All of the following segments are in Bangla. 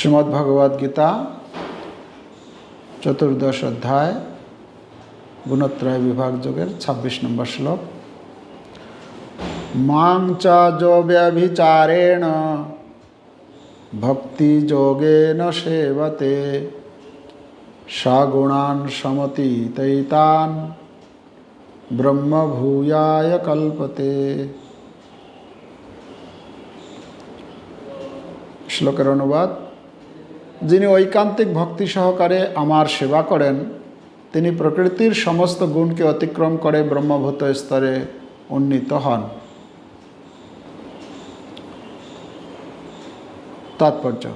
শ্রীমদ্ ভগবদ গীতা চতুর্দশ অধ্যায়, গুণত্রয় বিভাগ যোগের ছাব্বিশ নম্বর শ্লোক। মাং চ যো ব্যভিচারেণ, ভক্তি যোগেন সেবতে, সগুণান সমতীতৈতান, ব্রহ্মভূয়ায় কল্পতে। শ্লোকের অনুবাদ যিনি ঐকান্তিক ভক্তি সহকারে আমার সেবা করেন, তিনি প্রকৃতির সমস্ত গুণকে অতিক্রম করে ব্রহ্মভূত স্তরে উন্নীত হন। তাৎপর্য,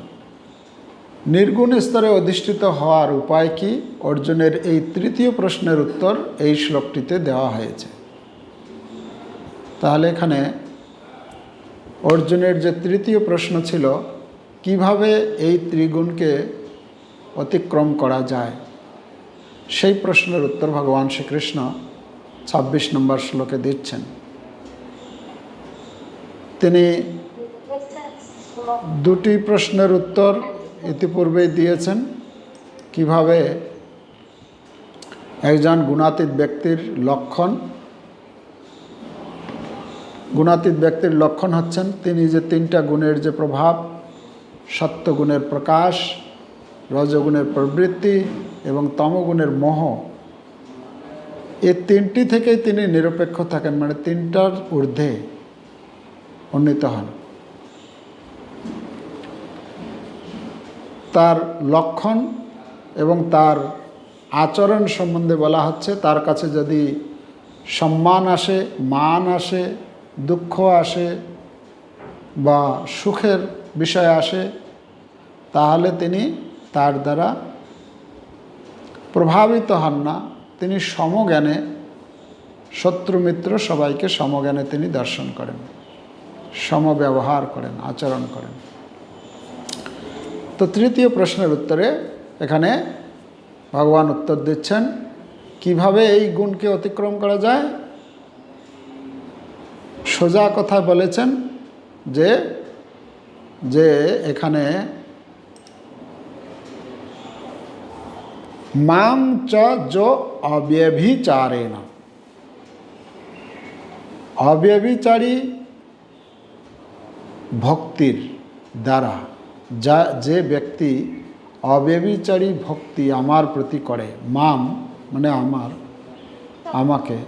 নির্গুণ স্তরে অধিষ্ঠিত হওয়ার উপায় কি? অর্জুনের এই তৃতীয় প্রশ্নের উত্তর এই শ্লোকটিতে দেওয়া হয়েছে। তাহলে এখানে অর্জুনের যে তৃতীয় প্রশ্ন ছিল কীভাবে এই ত্রিগুণকে অতিক্রম করা যায়? সেই প্রশ্নের উত্তর ভগবান শ্রীকৃষ্ণ ছাব্বিশ নম্বর শ্লোকে দিচ্ছেন। তিনি দুটি প্রশ্নের উত্তর ইতিপূর্বেই দিয়েছেন। কীভাবে একজন গুণাতীত ব্যক্তির লক্ষণ, গুণাতীত ব্যক্তির লক্ষণ হচ্ছেন তিনি যে তিনটা গুণের যে প্রভাব সত্যগুণের প্রকাশ, রজগুণের প্রবৃত্তি এবং তমগুণের মোহ। এই তিনটি থেকেই তিনি নিরপেক্ষ থাকেন মানে তিনটার ঊর্ধ্বে উন্নীত হন। তার লক্ষণ এবং তার আচরণ সম্বন্ধে বলা হচ্ছে, তার কাছে যদি সম্মান আসে, মান আসে, দুঃখ আসে বা সুখের বিষয় আসে, তাহলে তিনি তার দ্বারা প্রভাবিত হন না। তিনি সমজ্ঞানে শত্রু মিত্র সবাইকে সমজ্ঞানে তিনি দর্শন করেন, সমব্যবহার করেন, আচরণ করেন। তো তৃতীয় প্রশ্নের উত্তরে এখানে ভগবান উত্তর দিচ্ছেন, কীভাবে এই গুণকে অতিক্রম করা যায়? সোজা কথা বলেছেন যে যে এখানে মাং চ যো অব্যভিচারেণ। অব্যভিচারী ভক্তির দ্বারা যা, যে ব্যক্তি অব্যভিচারী ভক্তি আমার প্রতি করে, মাম মানে আমার, আমাকে,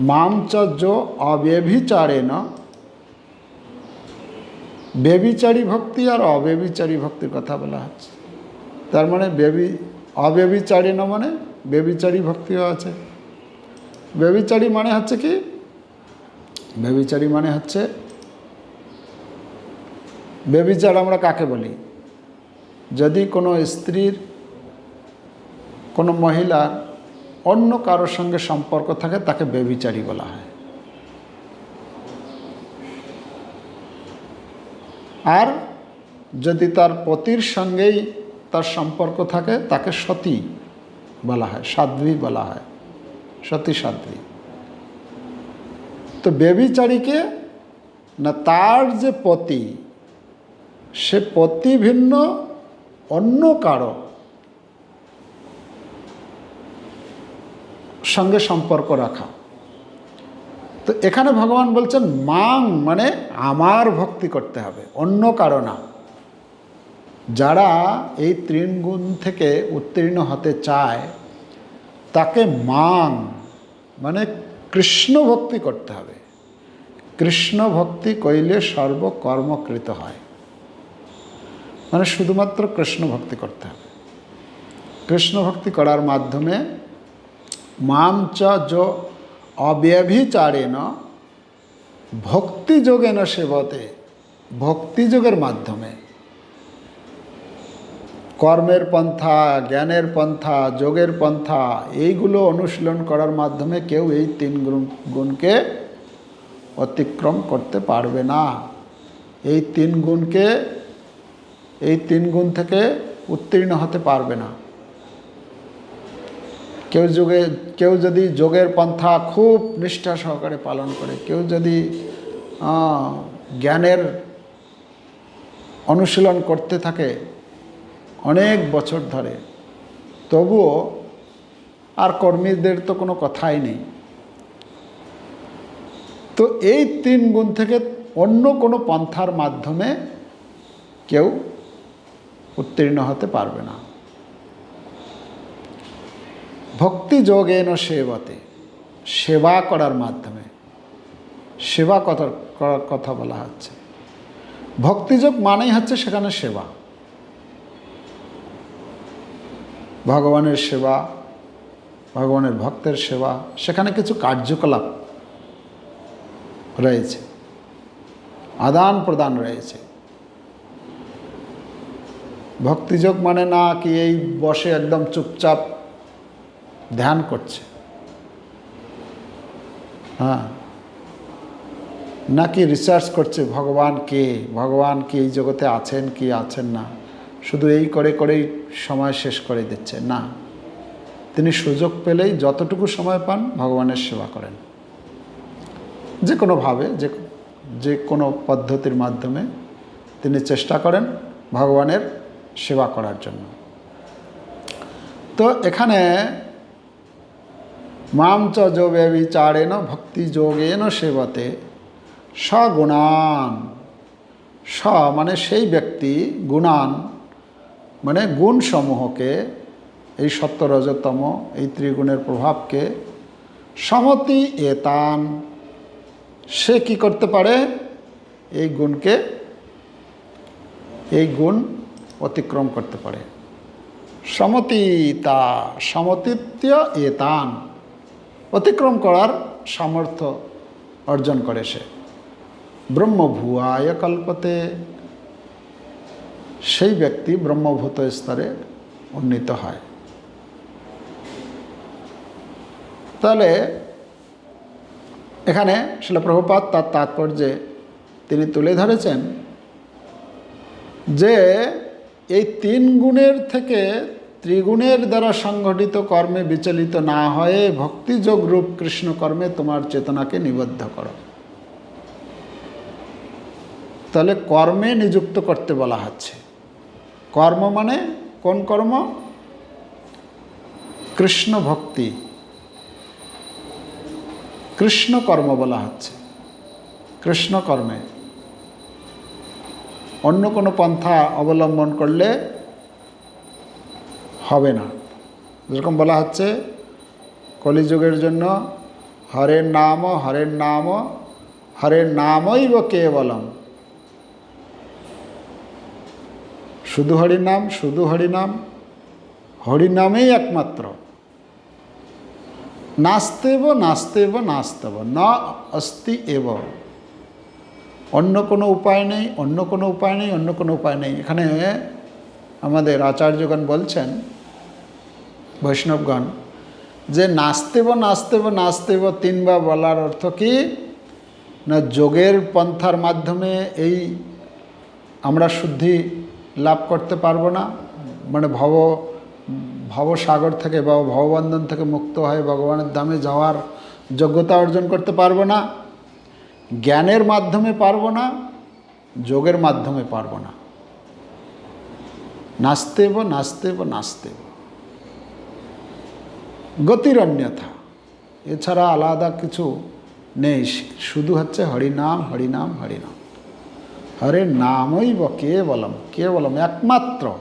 মাম চ যো অব্যভিচারেণ বেবিচারী ভক্তি আর অব্যবিচারী ভক্তির কথা বলা হচ্ছে। তার মানে বেবি অব্যবিচারী না মানে বেবিচারী ভক্তিও আছে। বেবিচারী মানে হচ্ছে কি? বেবিচারী মানে হচ্ছে, বেবিচার আমরা কাকে বলি? যদি কোনো স্ত্রীর, কোনো মহিলার অন্য কারোর সঙ্গে সম্পর্ক থাকে, তাকে বেবিচারী বলা হয়। আর যদি তার পতির সঙ্গেই তার সম্পর্ক থাকে, তাকে সতী বলা হয়, সাধ্বী বলা হয়, সতী সাধ্বী। তো বেবিচারীকে না তার যে পতি, সে পতি ভিন্ন, অন্য কারও সঙ্গে সম্পর্ক রাখা। তো এখানে ভগবান বলছেন, মাং মানে আমার ভক্তি করতে হবে, অন্য কারও না। যারা এই তৃণগুণ থেকে উত্তীর্ণ হতে চায়, তাকে মাং মানে কৃষ্ণ ভক্তি করতে হবে। কৃষ্ণ ভক্তি কইলে সর্বকর্মকৃত হয়। মানে শুধুমাত্র কৃষ্ণ ভক্তি করতে হবে। কৃষ্ণ ভক্তি করার মাধ্যমে মাম চ অব্যভিচারেণ ভক্তিযোগেন সেবতে, ভক্তিযোগের মাধ্যমে। কর্মের পন্থা, জ্ঞানের পন্থা, যোগের পন্থা, এইগুলো অনুশীলন করার মাধ্যমে কেউ এই তিন গুণ, গুণকে অতিক্রম করতে পারবে না। এই তিন গুণকে, এই তিন গুণ থেকে উত্তীর্ণ হতে পারবে না। কেউ যোগে, কেউ যদি যোগের পন্থা খুব নিষ্ঠা সহকারে পালন করে, কেউ যদি জ্ঞানের অনুশীলন করতে থাকে অনেক বছর ধরে, তবুও আর কর্মীদের তো কোনো কথাই নেই। তো এই তিন গুণ থেকে অন্য কোনো পন্থার মাধ্যমে কেউ উত্তীর্ণ হতে পারবে না। ভক্তি যোগেন সেবতে। সেবা করার মাধ্যমে। সেবা কথা করার কথা বলা হচ্ছে। ভক্তিযোগ মানেই হচ্ছে সেখানে সেবা। ভগবানের সেবা, ভগবানের ভক্তের সেবা, সেখানে কিছু কার্যকলাপ রয়েছে। আদান প্রদান রয়েছে। ভক্তিযোগ মানে না কি এই বসে একদম চুপচাপ ধ্যান করছে। হ্যাঁ। নাকি রিসার্চ করছে ভগবান কে? ভগবান কি এই জগতে আছেন কি আছেন না? শুধু এই করে করেই সময় শেষ করে দিচ্ছে। না। তিনি সুযোগ পেলেই যতটুকু সময় পান ভগবানের সেবা করেন। যে কোনোভাবে যে যে কোনো পদ্ধতির মাধ্যমে তিনি চেষ্টা করেন ভগবানের সেবা করার জন্য। তো এখানে মাম চ যোগে বিচারেণ, ভক্তি যোগেন সেবতে। সগুণান। স মানে সেই ব্যক্তি, গুণান মানে গুণসমূহকে, এই সত্য রজতম এই ত্রিগুণের প্রভাবকে সমতি এতান। সে কি করতে পারে? এই গুণকে, এই গুণ অতিক্রম করতে পারে। সমতিতা সমতিত্য এতান। অতিক্রম করার সামর্থ্য অর্জন করে সে। ব্রহ্মভুয়ায় কল্পতে সেই ব্যক্তি ব্রহ্মভূত স্তরে উন্নীত হয়। তাহলে এখানে শিলপ্রভুপাত তার তাৎপর্যে তিনি তুলে ধরেছেন যে এই তিন গুণের থেকে ত্রিগুণের দ্বারা সংঘটিত কর্মে বিচলিত না হয়ে ভক্তিযোগ রূপ কৃষ্ণ কর্মে তোমার চেতনাকে নিবদ্ধ করো। তাহলে কর্মে নিযুক্ত করতে বলা হচ্ছে। কর্ম মানে কোন কর্ম? কৃষ্ণ ভক্তি। কৃষ্ণ কর্ম বলা হচ্ছে। কৃষ্ণ কর্মে। অন্য কোনো পন্থা অবলম্বন করলে হবে না। যেরকম বলা হচ্ছে, কলিযুগের জন্য হরের নাম হরের নাম হরের নামই বা কেবলম। শুধু হরিনাম শুধু হরিনাম হরিনামেই একমাত্র। নাস্তেব নাস্তেব নাস্তেব, না অস্তি এব। অন্য কোনো উপায় নেই, অন্য কোনো উপায় নেই, অন্য কোনো উপায় নেই। এখানে আমাদের আচার্যগণ বলছেন, বৈষ্ণবগণ, যে নাস্তেব নাস্তেব নাস্তেব তিনবার বলার অর্থ কি? না যোগের পন্থার মাধ্যমে এই আমরা শুদ্ধি লাভ করতে পারব না? মানে ভব ভবসাগর থেকে বা ভববন্ধন থেকে মুক্ত হয়ে ভগবানের ধামে যাওয়ার যোগ্যতা অর্জন করতে পারব না? জ্ঞানের মাধ্যমে পারব না? যোগের মাধ্যমে পারব না। নাস্তেব নাস্তেব নাস্তেব। গতির অন্যথা এছাড়া আলাদা কিছু নেই। শুধু হচ্ছে হরিনাম হরিনাম হরিনাম। হরে নামই বা কে বলম কে বলম একমাত্র।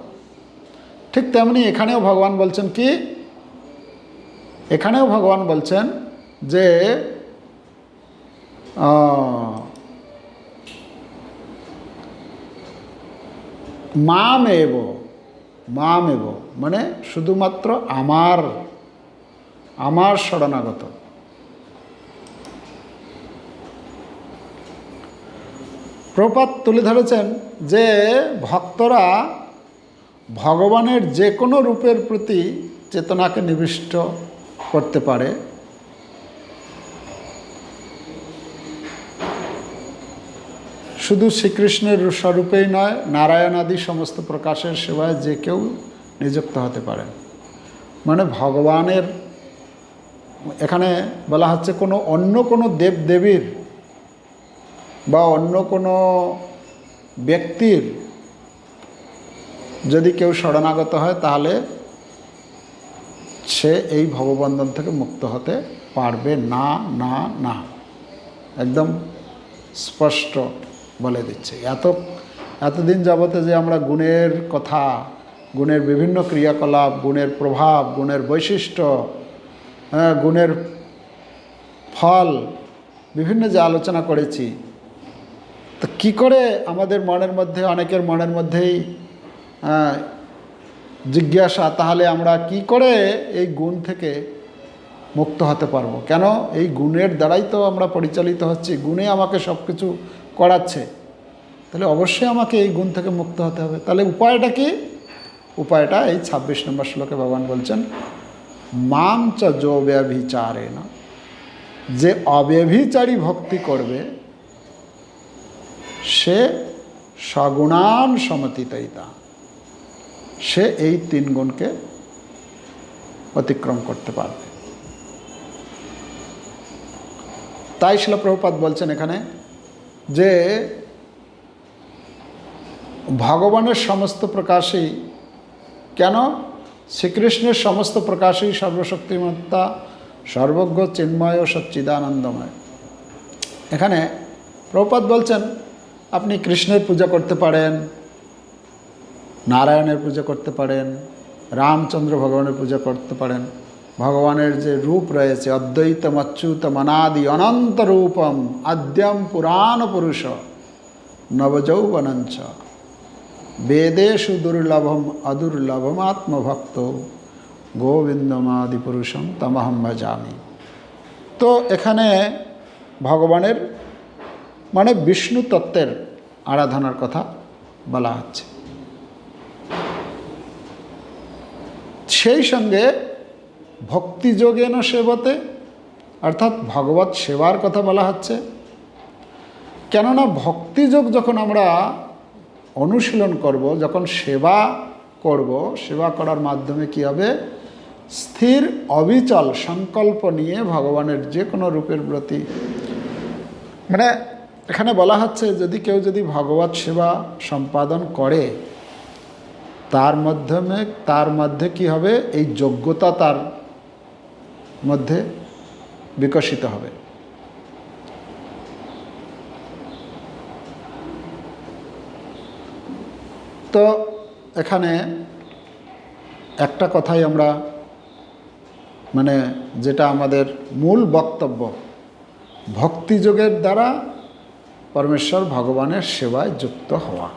ঠিক তেমনি এখানেও ভগবান বলছেন কি? এখানেও ভগবান বলছেন যে মাম এব মাম এব মানে শুধুমাত্র আমার আমার শরণাগত। প্রপাত তুলে ধরেছেন যে ভক্তরা ভগবানের যে কোনো রূপের প্রতি চেতনাকে নিবিষ্ট করতে পারে। শুধু শ্রীকৃষ্ণের স্বরূপেই নয় নারায়ণ আদি সমস্ত প্রকাশের সেবায় যে কেউ নিযুক্ত হতে পারেন মানে ভগবানের, এখানে বলা হচ্ছে কোনো অন্য কোনো দেব দেবীর বা অন্য কোনো ব্যক্তির যদি কেউ শরণাগত হয়, তাহলে সে এই ভববন্ধন থেকে মুক্ত হতে পারবে। না না না। একদম স্পষ্ট। বলে দিচ্ছে। এত এতদিন যাবতে যে আমরা গুণের কথা গুণের বিভিন্ন ক্রিয়াকলাপ গুণের প্রভাব গুণের বৈশিষ্ট্য হ্যাঁ, গুণের ফল বিভিন্ন যে আলোচনা করেছি তো কী করে আমাদের মনের মধ্যে অনেকের মনের মধ্যেই জিজ্ঞাসা তাহলে আমরা কি করে এই গুণ থেকে মুক্ত হতে পারব? কেন? এই গুণের দ্বারাই তো আমরা পরিচালিত হচ্ছি। গুণে আমাকে সব কিছু করাচ্ছে। তাহলে অবশ্যই আমাকে এই গুণ থেকে মুক্ত হতে হবে। তাহলে উপায়টা কি? উপায়টা এই ছাব্বিশ নম্বর শ্লোকে ভগবান বলছেন, মাম চ যো ব্যভিচারে না যে অব্যভিচারী ভক্তি করবে, সে সগুণান সমতিতইতা সে এই তিন গুণকে অতিক্রম করতে পারবে। তাই শিল প্রভুপাত বলছেন এখানে যে ভগবানের সমস্ত প্রকাশেই কেন? শ্রীকৃষ্ণের সমস্ত প্রকাশেই সর্বশক্তিমত্তা সর্বজ্ঞ চিন্ময় ও সচ্চিদানন্দময়। এখানে প্রভুপাত বলছেন, আপনি কৃষ্ণের পূজা করতে পারেন, নারায়ণের পূজা করতে পারেন, রামচন্দ্র ভগবানের পূজা করতে পারেন। ভগবানের যে রূপ রয়েছে অদ্বৈতম অচ্যুতম অনাদি অনন্ত রূপম, আদ্যম পুরাণ পুরুষ, নবযৌবনঞ্চ। বেদেশু দুর্লভম অদুর্লভম আত্মভক্ত গোবিন্দমাদি পুরুষম তমহম ভজামি। তো এখানে ভগবানের মানে বিষ্ণু তত্ত্বের আরাধনার কথা বলা হচ্ছে। সেই সঙ্গে ভক্তিযোগেন সেবতে, অর্থাৎ ভগবত সেবার কথা বলা হচ্ছে। কেননা ভক্তিযোগ যখন আমরা অনুশীলন করব, যখন সেবা করব, সেবা করার মাধ্যমে কি হবে? স্থির, অবিচল সংকল্প নিয়ে ভগবানের যে কোনো রূপের প্রতি। মানে এখানে বলা হচ্ছে, যদি কেউ যদি ভগবত সেবা সম্পাদন করে, তার মাধ্যমে, তার মধ্যে কি হবে? এই যোগ্যতা তার মধ্যে বিকশিত হবে তো এখানে একটা কথাই আমরা মানে যেটা আমাদের মূল বক্তব্য, ভক্তিযোগের দ্বারা পরমেশ্বর ভগবানের সেবায় যুক্ত হওয়া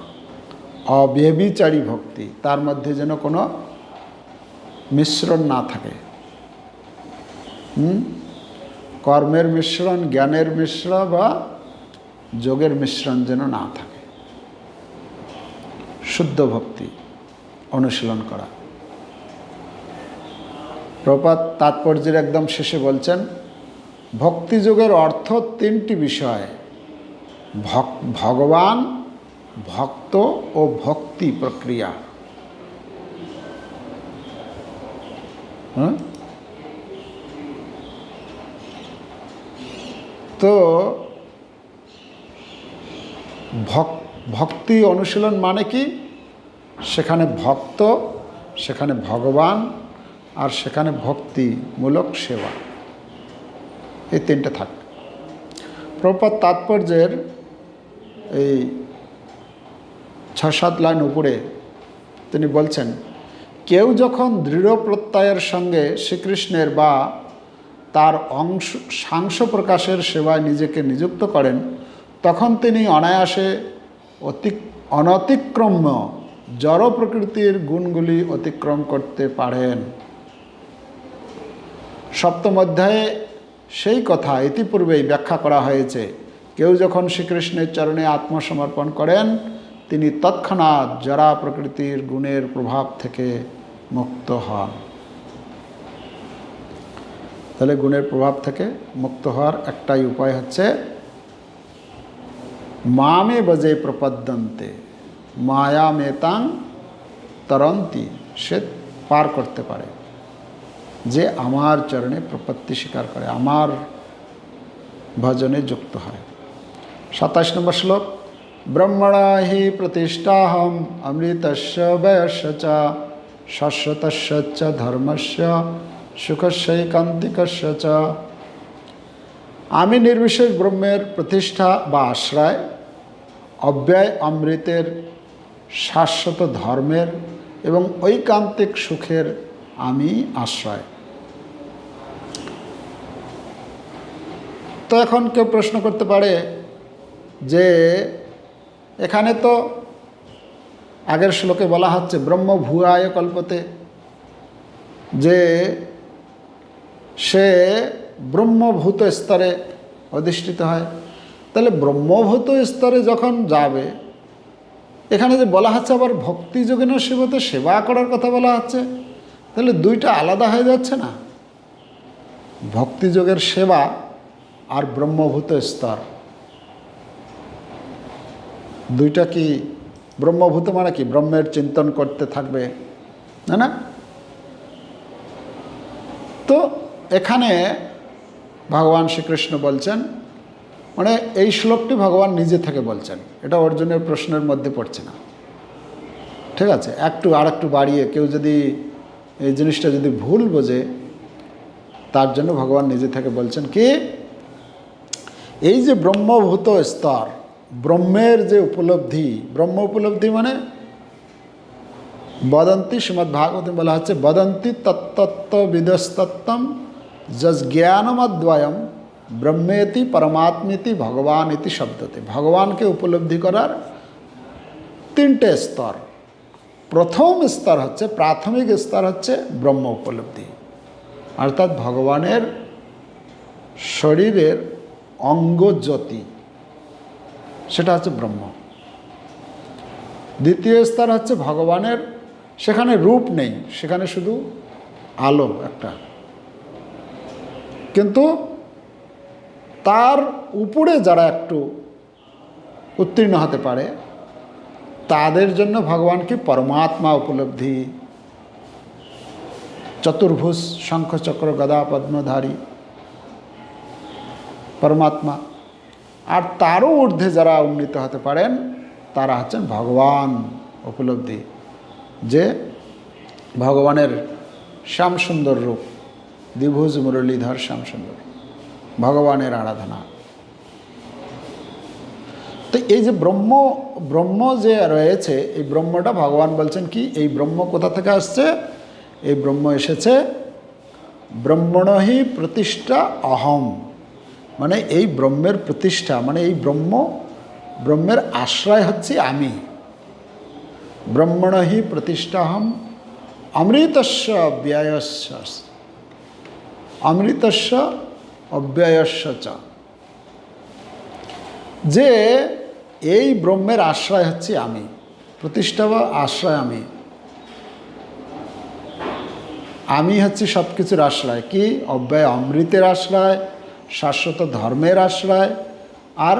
অব্যবিচারী ভক্তি, তার মধ্যে যেন কোনো মিশ্রণ না থাকে? কর্মের মিশ্রণ, জ্ঞানের মিশ্র বা যোগের মিশ্রণ যেন না থাকে। শুদ্ধ ভক্তি, অনুশীলন করা। প্রপাত তাৎপর্যের একদম শেষে বলছেন ভক্তিযোগের অর্থ তিনটি বিষয়। ভক- ভগবান, ভক্ত ও ভক্তি প্রক্রিয়া। হুম? তো ভক- ভক্তি অনুশীলন মানে কি? সেখানে ভক্ত, সেখানে ভগবান, আর সেখানে ভক্তিমূলক সেবা। এই তিনটে থাকবে প্রপাত তাৎপর্যের এই ছ সাত লাইন উপরে তিনি বলছেন, কেউ যখন দৃঢ় প্রত্যয়ের সঙ্গে শ্রীকৃষ্ণের বা তার অংশ সাংস প্রকাশের সেবায় নিজেকে নিযুক্ত করেন, তখন তিনি অনায়াসে অতি, অনতিক্রম্য জড় প্রকৃতির গুণগুলি অতিক্রম করতে পারেন। সপ্তম অধ্যায়ে সেই কথা ইতিপূর্বেই ব্যাখ্যা করা হয়েছে। কেউ যখন শ্রীকৃষ্ণের চরণে আত্মসমর্পণ করেন, তিনি তৎক্ষণাৎ জরা প্রকৃতির গুণের প্রভাব থেকে মুক্ত হন। তাহলে গুণের প্রভাব থেকে মুক্ত হওয়ার একটাই উপায় হচ্ছে মামে বজে প্রপদ্যন্তে মায়া মেতাং তরন্তি, সে পার করতে পারে। যে আমার চরণে প্রপত্তি স্বীকার করে, আমার ভজনে যুক্ত হয়। সাতাশ নম্বর শ্লোক, ব্রহ্মণা হি প্রতিষ্ঠাহম অমৃতস্য বয়স্য চ, শাশ্বতস্য চ ধর্মস্য সুখস্যৈকান্তিকস্য চ। আমি নির্বিশেষ ব্রহ্মের প্রতিষ্ঠা বা আশ্রয়, অব্যয় অমৃতের শাশ্বত ধর্মের এবং ঐকান্তিক সুখের আমি আশ্রয়। তো এখন কেউ প্রশ্ন করতে পারে যে এখানে তো আগের শ্লোকে বলা হচ্ছে ব্রহ্ম ভূয়ায় কল্পতে যে সে ব্রহ্মভূত স্তরে অধিষ্ঠিত হয়। তাহলে ব্রহ্মভূত স্তরে যখন যাবে, এখানে যে বলা হচ্ছে আবার ভক্তি যোগিন শিবতে সেবা করার কথা বলা হচ্ছে, তাহলে দুইটা আলাদা হয়ে যাচ্ছে না? ভক্তিযোগের সেবা আর ব্রহ্মভূত স্তর। দুইটা কি ব্রহ্মভূত মানে কি? ব্রহ্মের চিন্তন করতে থাকবে, না না? তো এখানে ভগবান শ্রীকৃষ্ণ বলছেন মানে এই শ্লোকটি ভগবান নিজে থেকে বলছেন, এটা অর্জুনের প্রশ্নের মধ্যে পড়ছে না। ঠিক আছে, একটু আর একটু বাড়িয়ে কেউ যদি এই জিনিসটা যদি ভুল বোঝে, তার জন্য ভগবান নিজে থেকে বলছেন কি, এই যে ব্রহ্মভূত স্তর, ব্রহ্মের যে উপলব্ধি, ব্রহ্ম উপলব্ধি মানে বদন্তি শ্রীমদ্ ভাগবতী বলা হচ্ছে বদন্তি তত্তত্ত্ব যজ জ্ঞানমদ্বয়ম ব্রহ্মেতি পরমাত্মেতি ভগবান ইতি শব্দতে ভগবানকে উপলব্ধি করার তিনটে স্তর প্রথম স্তর হচ্ছে প্রাথমিক স্তর হচ্ছে ব্রহ্ম উপলব্ধি অর্থাৎ ভগবানের শরীরের অঙ্গজ্যোতি সেটা হচ্ছে ব্রহ্ম দ্বিতীয় স্তর হচ্ছে ভগবানের সেখানে রূপ নেই সেখানে শুধু আলো একটা কিন্তু তার উপরে যারা একটু উত্তীর্ণ হতে পারে, তাদের জন্য ভগবানকে পরমাত্মা উপলব্ধি? চতুর্ভুজ শঙ্খচক্র গদা, পদ্মধারী, পরমাত্মা। আর তারও ঊর্ধ্বে যারা উন্নীত হতে পারেন, তারা হচ্ছেন ভগবান উপলব্ধি, যে ভগবানের শ্যামসুন্দর রূপ। দ্বিভুজ মুরলীধর শ্যামসুন্দর, ভগবানের আরাধনা। তো এই যে ব্রহ্ম ব্রহ্ম যে রয়েছে, এই ব্রহ্মটা ভগবান বলছেন কি, এই ব্রহ্ম কোথা থেকে আসছে? এই ব্রহ্ম এসেছে, ব্রহ্মণহি প্রতিষ্ঠা অহম। মানে এই ব্রহ্মের প্রতিষ্ঠা মানে এই ব্রহ্ম, ব্রহ্মের আশ্রয় হচ্ছে আমি। ব্রহ্মণহি প্রতিষ্ঠাহম, অমৃতস্য অব্যয়স্য অমৃতস্য, অব্যয়স্য চ। যে এই ব্রহ্মের আশ্রয় হচ্ছে আমি, প্রতিষ্ঠা বা আশ্রয় আমি। আমি হচ্ছে সব কিছুর আশ্রয়, কি? অব্যয় অমৃতের আশ্রয়, শাশ্বত ধর্মের আশ্রয়, আর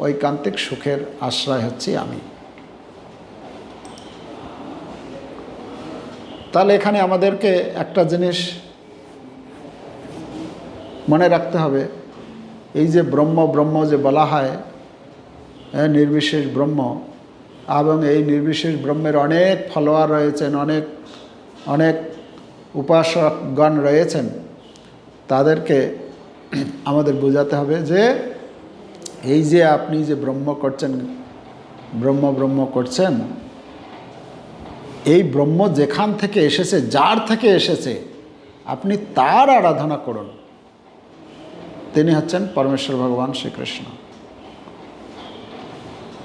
ঐকান্তিক সুখের আশ্রয় হচ্ছে আমি। তাহলে এখানে আমাদেরকে একটা জিনিস মনে রাখতে হবে, এই যে ব্রহ্ম ব্রহ্ম যে বলা হয় নির্বিশেষ ব্রহ্ম, এবং এই নির্বিশেষ ব্রহ্মের অনেক ফলোয়ার রয়েছেন, অনেক অনেক উপাসকগণ রয়েছেন, তাদেরকে আমাদের বোঝাতে হবে যে এই যে আপনি যে ব্রহ্ম করছেন, ব্রহ্ম ব্রহ্ম করছেন, এই ব্রহ্ম যেখান থেকে এসেছে, যার থেকে এসেছে, আপনি তার আরাধনা করুন। তিনি হচ্ছেন পরমেশ্বর ভগবান শ্রীকৃষ্ণ।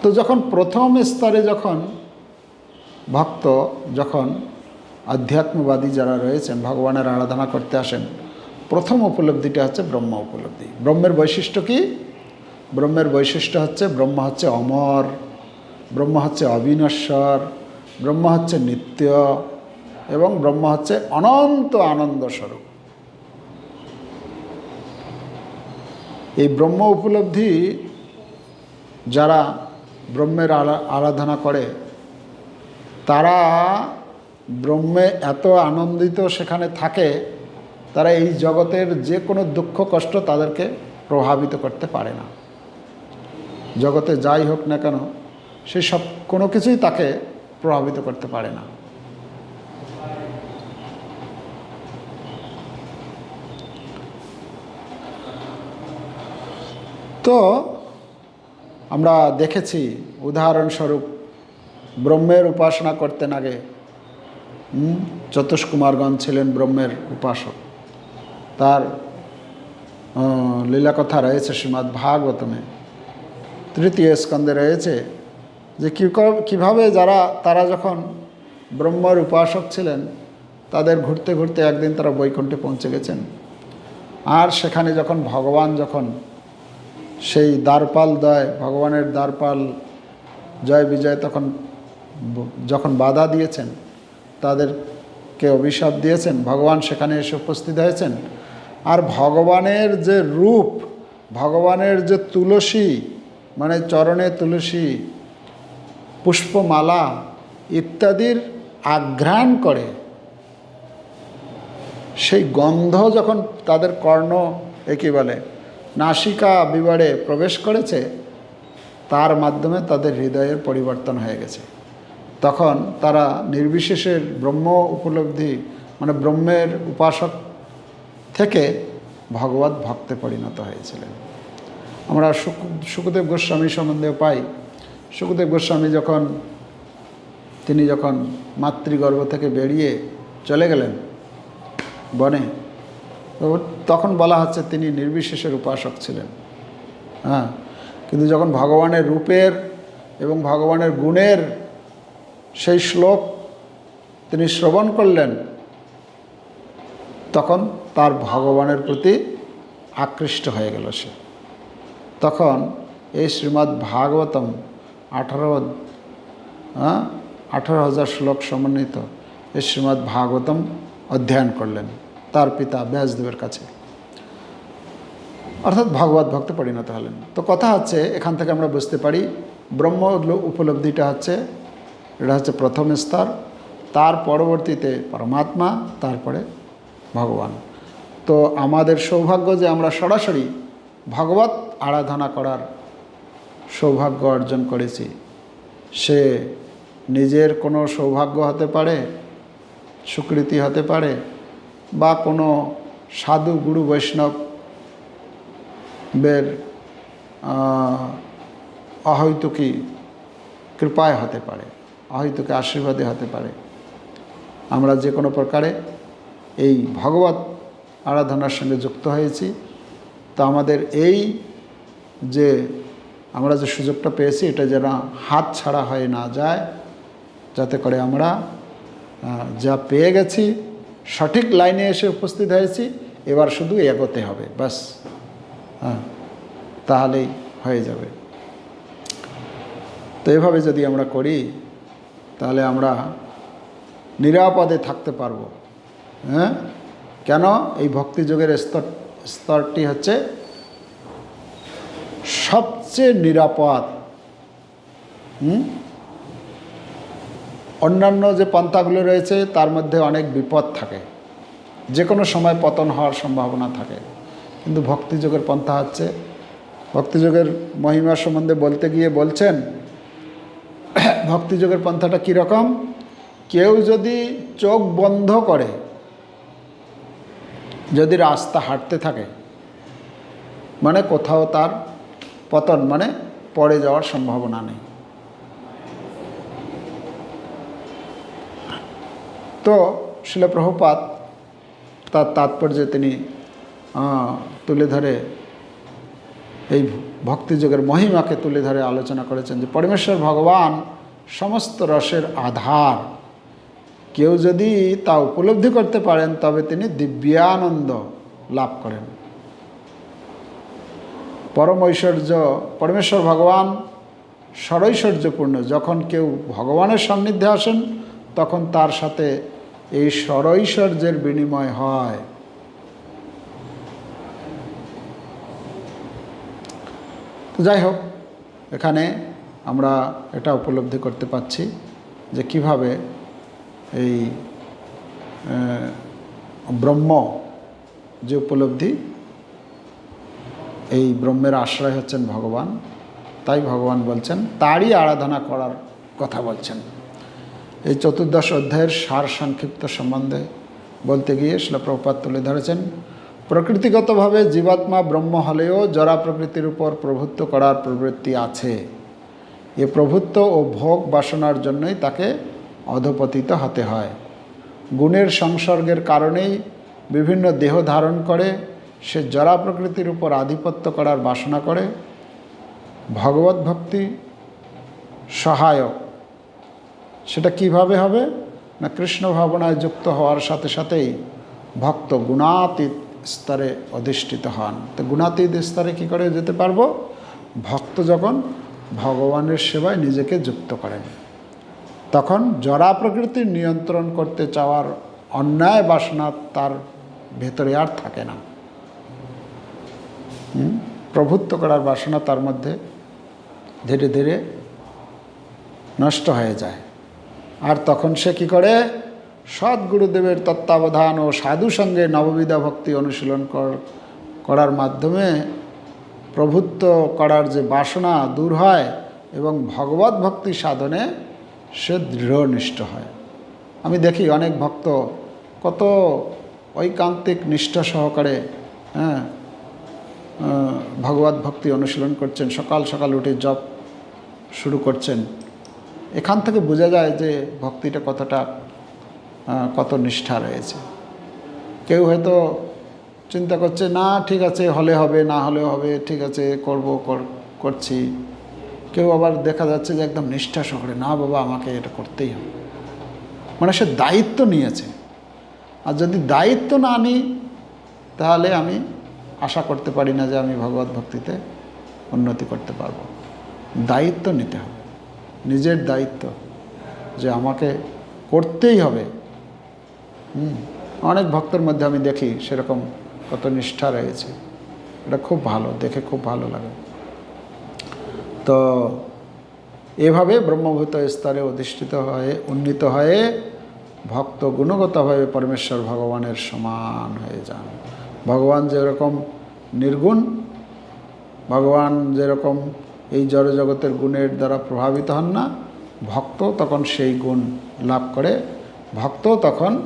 তো যখন প্রথম স্তরে যখন ভক্ত, যখন আধ্যাত্মবাদী যারা রয়েছেন, ভগবানের আরাধনা করতে আসেন, প্রথম উপলব্ধিটা হচ্ছে ব্রহ্ম উপলব্ধি। ব্রহ্মের বৈশিষ্ট্য কি? ব্রহ্মের বৈশিষ্ট্য হচ্ছে ব্রহ্ম হচ্ছে অমর, ব্রহ্ম হচ্ছে অবিনশ্বর, ব্রহ্ম হচ্ছে নিত্য, এবং ব্রহ্ম হচ্ছে অনন্ত আনন্দ এই ব্রহ্ম উপলব্ধি যারা ব্রহ্মের আরাধনা করে, তারা ব্রহ্মে এত আনন্দিত সেখানে থাকে, তারা এই জগতের যে কোনো দুঃখ কষ্ট তাদেরকে প্রভাবিত করতে পারে না। জগতে যাই হোক না কেন সেই সব কোনো কিছুই তাকে প্রভাবিত করতে পারে না। তো আমরা দেখেছি, উদাহরণস্বরূপ ব্রহ্মের উপাসনা করতেন আগে। চতুষ্কুমারগণ ছিলেন ব্রহ্মের উপাসক। তার লীলাকথা রয়েছে শ্রীমদ্ ভাগবতমে। তৃতীয় স্কন্ধে রয়েছে যে কীভাবে যারা, তারা যখন ব্রহ্মর উপাসক ছিলেন, তাদের ঘুরতে ঘুরতে একদিন তারা বৈকুণ্ঠে পৌঁছে গেছেন। আর সেখানে যখন ভগবান যখন সেই দ্বারপাল দয়, ভগবানের দ্বারপাল জয় বিজয় তখন যখন বাধা দিয়েছেন, তাদেরকে অভিশাপ দিয়েছেন, ভগবান সেখানে এসে উপস্থিত হয়েছেন। আর ভগবানের যে রূপ, ভগবানের যে তুলসী মানে চরণে তুলসী, পুষ্পমালা ইত্যাদির আঘ্রাণ করে, সেই গন্ধ যখন তাদের কর্ণ একই বলে? নাসিকা বিবারে প্রবেশ করেছে, তার মাধ্যমে তাদের হৃদয়ের পরিবর্তন হয়ে গেছে। তখন তারা নির্বিশেষের ব্রহ্ম উপলব্ধি মানে ব্রহ্মের উপাসক থেকে ভগবত ভক্তে পরিণত হয়েছিলেন। আমরা সুখ, সুখদেব গোস্বামী সম্বন্ধে পাই। সুখদেব গোস্বামী যখন, তিনি যখন মাতৃগর্ভ থেকে বেরিয়ে চলে গেলেন বনে তখন বলা হচ্ছে তিনি নির্বিশেষের উপাসক ছিলেন। হ্যাঁ কিন্তু যখন ভগবানের রূপের এবং ভগবানের গুণের সেই শ্লোক তিনি শ্রবণ করলেন, তখন তার ভগবানের প্রতি আকৃষ্ট হয়ে গেল সে। তখন এই শ্রীমদ্ ভাগবতম আঠারো হ্যাঁ আঠারো হাজার শ্লোক সমন্বিত এই শ্রীমদ্ ভাগবতম অধ্যয়ন করলেন। তার পিতা ব্যাসদেবের কাছে। অর্থাৎ ভগবত ভক্ত পরিণত হলেন। তো কথা হচ্ছে, এখান থেকে আমরা বুঝতে পারি, ব্রহ্ম উপলব্ধিটা হচ্ছে, এটা হচ্ছে প্রথম স্তর, তার পরবর্তীতে পরমাত্মা, তারপরে ভগবান। তো আমাদের সৌভাগ্য যে আমরা সরাসরি ভগবত আরাধনা করার সৌভাগ্য অর্জন করেছি। সে নিজের কোনো সৌভাগ্য হতে পারে স্বীকৃতি হতে পারে বা কোনো সাধু গুরু বৈষ্ণব বের অহৈতুকী কৃপায় হতে পারে, অহৈতুকী আশীর্বাদে হতে পারে। আমরা যে কোনো প্রকারে এই ভগবত আরাধনার সঙ্গে যুক্ত হয়েছি। তো আমাদের এই যে, আমরা যে সুযোগটা পেয়েছি, এটা যেন হাত ছাড়া হয়ে না যায়, যাতে করে আমরা যা পেয়ে গেছি সঠিক লাইনে এসে উপস্থিত হয়েছি, এবার শুধু এগোতে হবে, ব্যাস। হ্যাঁ তাহলেই হয়ে যাবে। তো এভাবে যদি আমরা করি, তাহলে আমরা নিরাপদে থাকতে পারব। হ্যাঁ? কেন? এই ভক্তিযোগের স্তর, স্তরটি হচ্ছে সবচেয়ে নিরাপদ। হুম? অন্যান্য যে পন্থাগুলো রয়েছে, তার মধ্যে অনেক বিপদ থাকে। যে কোনো সময় পতন হওয়ার সম্ভাবনা থাকে। কিন্তু ভক্তিযোগের পন্থা হচ্ছে, ভক্তিযোগের মহিমা সম্বন্ধে বলতে গিয়ে বলছেন, ভক্তিযোগের পন্থাটা কীরকম কেউ যদি চোখ বন্ধ করে, যদি রাস্তা হাঁটতে থাকে মানে কোথাও তার পতন মানে পড়ে যাওয়ার সম্ভাবনা নেই। তো শিলপ্রভুপাত তার তাৎপর্যে তিনি তুলে ধরে এই ভক্তিযোগের মহিমাকে তুলে ধরে আলোচনা করেছেন যে পরমেশ্বর ভগবান সমস্ত রসের আধার। কেউ যদি তা উপলব্ধি করতে পারেন, তবে তিনি দিব্যানন্দ লাভ করেন। পরম ঐশ্বর্য, পরমেশ্বর ভগবান সরৈশ্বর্যপূর্ণ। যখন কেউ ভগবানের সান্নিধ্যে আসেন, তখন তার সাথে এই সরৈশ্বর্যের বিনিময় হয়। যাই হোক, এখানে আমরা এটা উপলব্ধি করতে পারছি যে কীভাবে এই ব্রহ্ম যে উপলব্ধি, এই ব্রহ্মের আশ্রয় হচ্ছেন ভগবান। তাই ভগবান বলছেন, তারই আরাধনা করার কথা বলছেন। এই চতুর্দশ অধ্যায়ের সার সংক্ষিপ্ত সম্বন্ধে বলতে গিয়ে শিলপ্রপাত তুলে ধরেছেন, প্রকৃতিগতভাবে জীবাত্মা ব্রহ্ম হলেও জরা প্রকৃতির উপর প্রভুত্ব করার প্রবৃত্তি আছে। এ প্রভুত্ব ও ভোগ বাসনার জন্যই তাকে অধপতিত হতে হয়। গুণের সংসর্গের কারণেই বিভিন্ন দেহ ধারণ করে, সে জরা প্রকৃতির উপর আধিপত্য করার বাসনা করে। ভগবত ভক্তি সহায়ক। সেটা কীভাবে হবে? না কৃষ্ণ ভাবনায় যুক্ত হওয়ার সাথে সাথেই ভক্ত গুণাতীত স্তরে অধিষ্ঠিত হন। তো গুণাতীত স্তরে কী করে যেতে পারব? ভক্ত যখন ভগবানের সেবায় নিজেকে যুক্ত করেন, তখন জরা প্রকৃতির নিয়ন্ত্রণ করতে চাওয়ার অন্যায় বাসনা তার ভেতরে আর থাকে না। প্রভুত্ব করার বাসনা তার মধ্যে ধীরে ধীরে নষ্ট হয়ে যায়। আর তখন সে কি করে? সদ্গুরুদেবের তত্ত্বাবধান ও সাধু সঙ্গে নববিধা ভক্তি অনুশীলন কর- করার মাধ্যমে প্রভুত্ব করার যে বাসনা দূর হয় এবং ভগবত ভক্তি সাধনে সে দৃঢ়নিষ্ঠ হয়। আমি দেখি অনেক ভক্ত কত ঐকান্তিক নিষ্ঠা সহকারে হ্যাঁ ভগবত ভক্তি অনুশীলন করছেন, সকাল সকাল উঠে জপ শুরু করছেন। এখান থেকে বোঝা যায় যে ভক্তিটা কতটা কত নিষ্ঠা রয়েছে। কেউ হয়তো চিন্তা করছে, না, ঠিক আছে, হলে হবে, না হলে হবে, ঠিক আছে, করব, কর- করছি। কেউ আবার দেখা যাচ্ছে যে একদম নিষ্ঠা সহকারে, না বাবা, আমাকে এটা করতেই হবে। মানে সে দায়িত্ব নিয়েছে। আর যদি দায়িত্ব না নিই, তাহলে আমি আশা করতে পারি না যে আমি ভগবত ভক্তিতে উন্নতি করতে পারব। দায়িত্ব নিতে হবে। নিজের দায়িত্ব যে আমাকে করতেই হবে। অনেক ভক্তের মধ্যে আমি দেখি সেরকম কত নিষ্ঠা রয়েছে। এটা খুব ভালো, দেখে খুব ভালো লাগে। তো এভাবে ব্রহ্মভূত স্তরে অধিষ্ঠিত হয়ে, উন্নীত হয়ে ভক্ত গুণগতভাবে পরমেশ্বর ভগবানের সমান হয়ে যান। ভগবান যেরকম নির্গুণ, ভগবান যেরকম এই জড়জগতের গুণের দ্বারা প্রভাবিত হন না। ভক্ত তখন সেই গুণ লাভ করে। ভক্ত তখন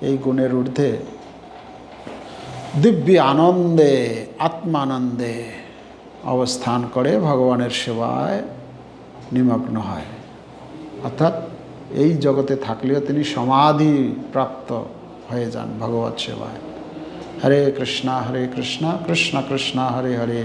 এই গুণের ঊর্ধ্বে। দিব্য আনন্দে, আত্মানন্দে অবস্থান করে ভগবানের সেবায় নিমগ্ন হয়। অর্থাৎ এই জগতে থাকলেও তিনি সমাধি প্রাপ্ত হয়ে যান ভগবত সেবায়। হরে কৃষ্ণা হরে কৃষ্ণা, কৃষ্ণ কৃষ্ণ, হরে হরে।